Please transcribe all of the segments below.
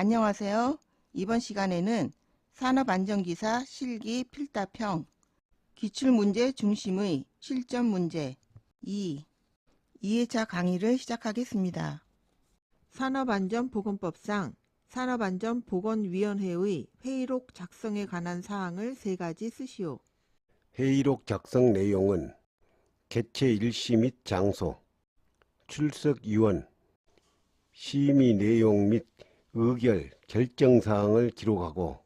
안녕하세요. 이번 시간에는 산업안전기사 실기 필답형 기출문제 중심의 실전 문제 2 2회차 강의를 시작하겠습니다. 산업안전보건법상 산업안전보건위원회의 회의록 작성에 관한 사항을 세 가지 쓰시오. 회의록 작성 내용은 개최 일시 및 장소, 출석 위원, 심의 내용 및 의결, 결정 사항을 기록하고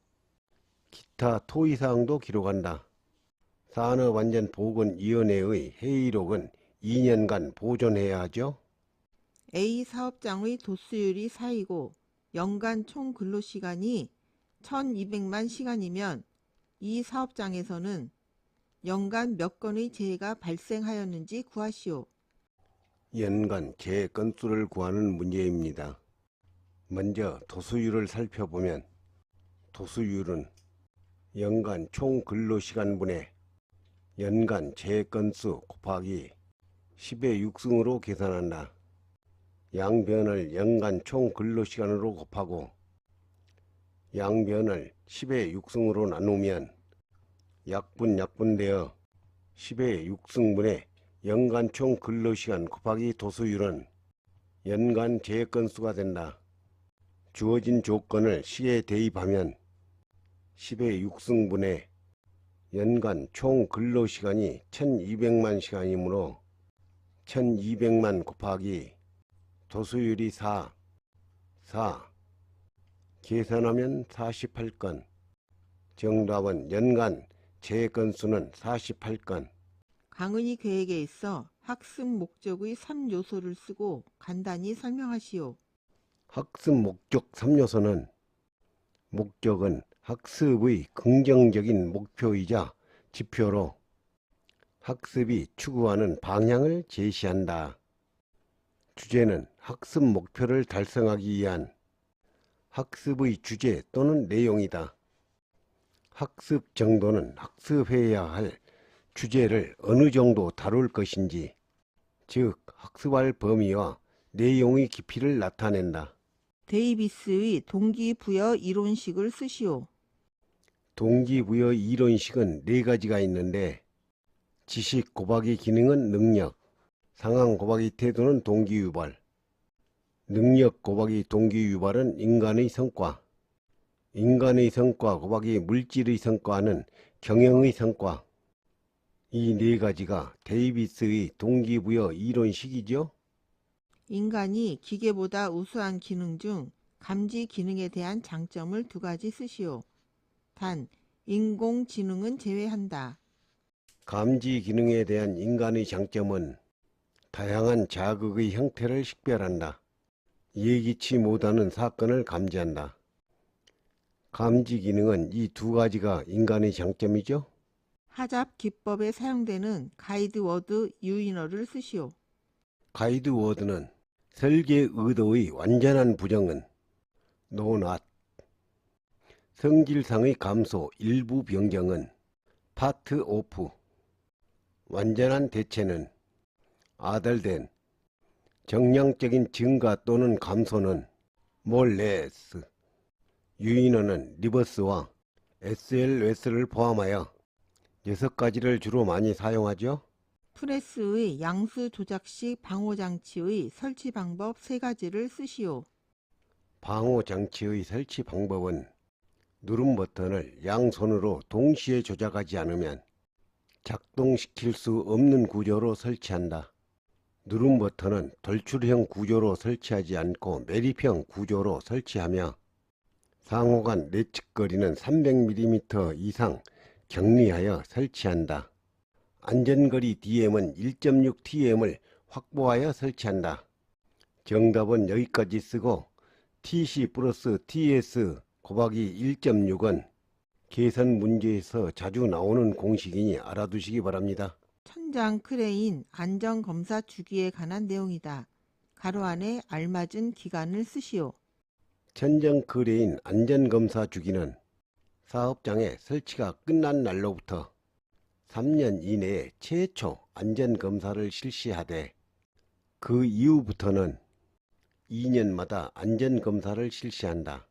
기타 토의 사항도 기록한다. 산업안전보건위원회의 회의록은 2년간 보존해야 하죠. A 사업장의 도수율이 4이고 연간 총 근로시간이 1200만 시간이면 이 사업장에서는 연간 몇 건의 재해가 발생하였는지 구하시오. 연간 재 건수를 구하는 문제입니다. 먼저 도수율을 살펴보면 도수율은 연간 총 근로시간분의 연간 재 건수 곱하기 10의 6승으로 계산한다. 양변을 연간 총 근로시간으로 곱하고 양변을 10의 6승으로 나누면 약분 약분되어 10의 6승분의 연간 총 근로시간 곱하기 도수율은 연간 재해 건수가 된다. 주어진 조건을 시에 대입하면 10의 6승분의 연간 총 근로시간이 1200만 시간이므로 1200만 곱하기 도수율이 4, 4 계산하면 48건. 정답은 연간 재해 건수는 48건. 강은희 계획에 있어 학습 목적의 3요소를 쓰고 간단히 설명하시오. 학습 목적 3요소는 목적은 학습의 긍정적인 목표이자 지표로 학습이 추구하는 방향을 제시한다. 주제는 학습 목표를 달성하기 위한 학습의 주제 또는 내용이다. 학습 정도는 학습해야 할 주제를 어느 정도 다룰 것인지, 즉 학습할 범위와 내용의 깊이를 나타낸다. 데이비스의 동기부여 이론식을 쓰시오. 동기부여 이론식은 네 가지가 있는데 지식 곱하기 기능은 능력, 상황 곱하기 태도는 동기유발, 능력 곱하기 동기유발은 인간의 성과, 인간의 성과 곱하기 물질의 성과는 경영의 성과. 이 네 가지가 데이비스의 동기부여 이론식이죠. 인간이 기계보다 우수한 기능 중 감지 기능에 대한 장점을 두 가지 쓰시오. 단, 인공지능은 제외한다. 감지 기능에 대한 인간의 장점은 다양한 자극의 형태를 식별한다. 예기치 못하는 사건을 감지한다. 감지 기능은 이 두 가지가 인간의 장점이죠. 하잡 기법에 사용되는 가이드 워드 유인어를 쓰시오. 가이드 워드는 설계 의도의 완전한 부정은 not, 성질상의 감소 일부 변경은 파트 오프, 완전한 대체는 아달된, 정량적인 증가 또는 감소는 몰레스, 유인어는 리버스와 SLS를 포함하여 여섯 가지를 주로 많이 사용하죠. 프레스의 양수 조작식 방호 장치의 설치 방법 세 가지를 쓰시오. 방호 장치의 설치 방법은 누름 버튼을 양손으로 동시에 조작하지 않으면 작동시킬 수 없는 구조로 설치한다. 누름 버튼은 돌출형 구조로 설치하지 않고 매립형 구조로 설치하며 상호 간 내측거리는 300mm 이상 격리하여 설치한다. 안전거리 DM은 1.6TM을 확보하여 설치한다. 정답은 여기까지 쓰고 TC 플러스 TS 곱하기 1.6은 계산 문제에서 자주 나오는 공식이니 알아두시기 바랍니다. 천장 크레인 안전검사 주기에 관한 내용이다. 가로 안에 알맞은 기간을 쓰시오. 천정 크레인 안전검사 주기는 사업장의 설치가 끝난 날로부터 3년 이내에 최초 안전검사를 실시하되 그 이후부터는 2년마다 안전검사를 실시한다.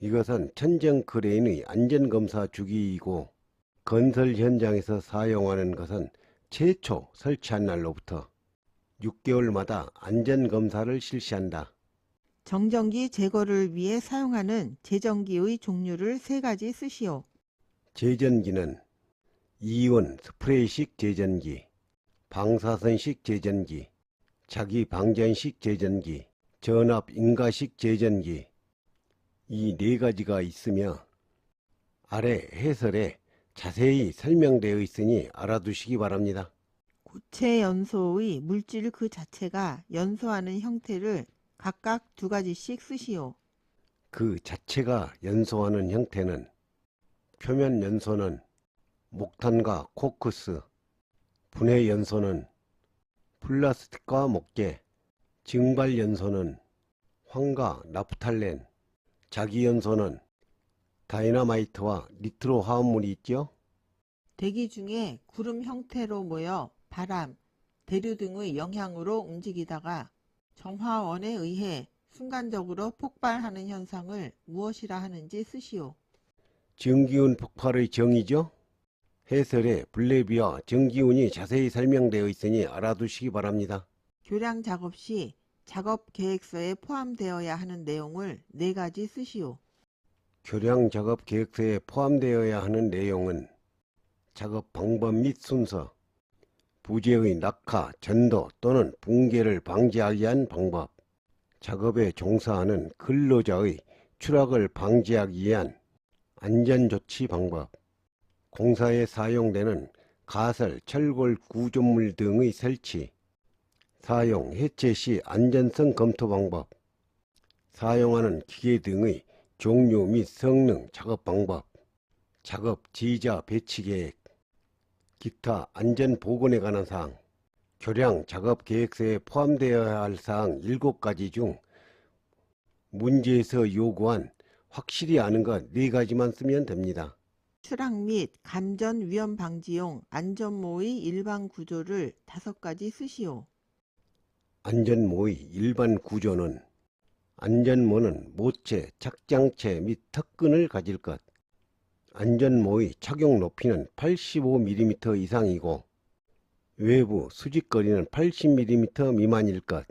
이것은 천정 크레인의 안전검사 주기이고 건설 현장에서 사용하는 것은 최초 설치한 날로부터 6개월마다 안전검사를 실시한다. 정전기 제거를 위해 사용하는 제전기의 종류를 세 가지 쓰시오. 제전기는 이온 스프레이식 제전기, 방사선식 제전기, 자기 방전식 제전기, 전압 인가식 제전기 이 네 가지가 있으며 아래 해설에 자세히 설명되어 있으니 알아두시기 바랍니다. 고체 연소의 물질 그 자체가 연소하는 형태를 각각 두 가지씩 쓰시오. 그 자체가 연소하는 형태는 표면 연소는 목탄과 코크스, 분해 연소는 플라스틱과 목재, 증발 연소는 황과 나프탈렌, 자기 연소는 다이너마이트와 니트로 화합물이 있죠. 대기 중에 구름 형태로 모여 바람, 대류 등의 영향으로 움직이다가 정화원에 의해 순간적으로 폭발하는 현상을 무엇이라 하는지 쓰시오. 전기운 폭발의 정의죠. 해설에 블레비와 전기운이 자세히 설명되어 있으니 알아두시기 바랍니다. 교량 작업 시 작업 계획서에 포함되어야 하는 내용을 네 가지 쓰시오. 교량 작업 계획서에 포함되어야 하는 내용은 작업 방법 및 순서, 부재의 낙하, 전도 또는 붕괴를 방지하기 위한 방법, 작업에 종사하는 근로자의 추락을 방지하기 위한 안전조치 방법, 공사에 사용되는 가설, 철골 구조물 등의 설치, 사용, 해체 시 안전성 검토 방법, 사용하는 기계 등의 종류 및 성능, 작업 방법, 작업 지휘자 배치 계획, 기타 안전 보건에 관한 사항, 교량 작업 계획서에 포함되어야 할 사항 7가지 중 문제에서 요구한 확실히 아는 것 4가지만 쓰면 됩니다. 추락 및 감전 위험 방지용 안전모의 일반 구조를 다섯 가지 쓰시오. 안전모의 일반 구조는 안전모는 모체, 착장체 및 턱끈을 가질 것. 안전모의 착용 높이는 85mm 이상이고 외부 수직거리는 80mm 미만일 것.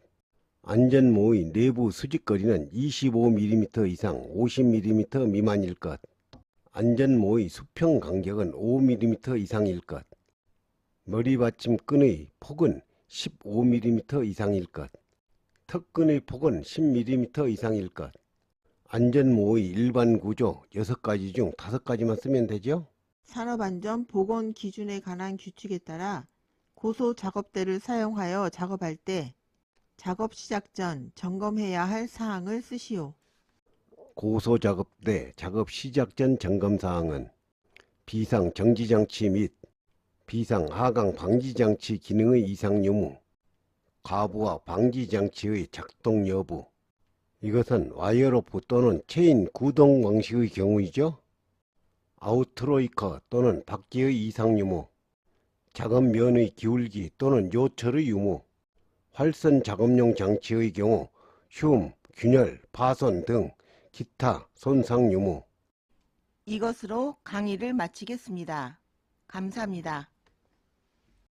안전모의 내부 수직거리는 25mm 이상 50mm 미만일 것. 안전모의 수평 간격은 5mm 이상일 것. 머리받침 끈의 폭은 15mm 이상일 것. 턱끈의 폭은 10mm 이상일 것. 안전모의 일반 구조 6가지 중 5가지만 쓰면 되죠? 산업안전 보건 기준에 관한 규칙에 따라 고소 작업대를 사용하여 작업할 때 작업 시작 전 점검해야 할 사항을 쓰시오. 고소 작업대 작업 시작 전 점검 사항은 비상 정지 장치 및 비상 하강 방지 장치 기능의 이상 유무, 가부와 방지 장치의 작동 여부. 이것은 와이어로프 또는 체인 구동 방식의 경우이죠. 아우트로이커 또는 바퀴의 이상 유무, 작업 면의 기울기 또는 요철의 유무, 활선 작업용 장치의 경우 흉, 균열, 파손 등 기타 손상 유무. 이것으로 강의를 마치겠습니다. 감사합니다.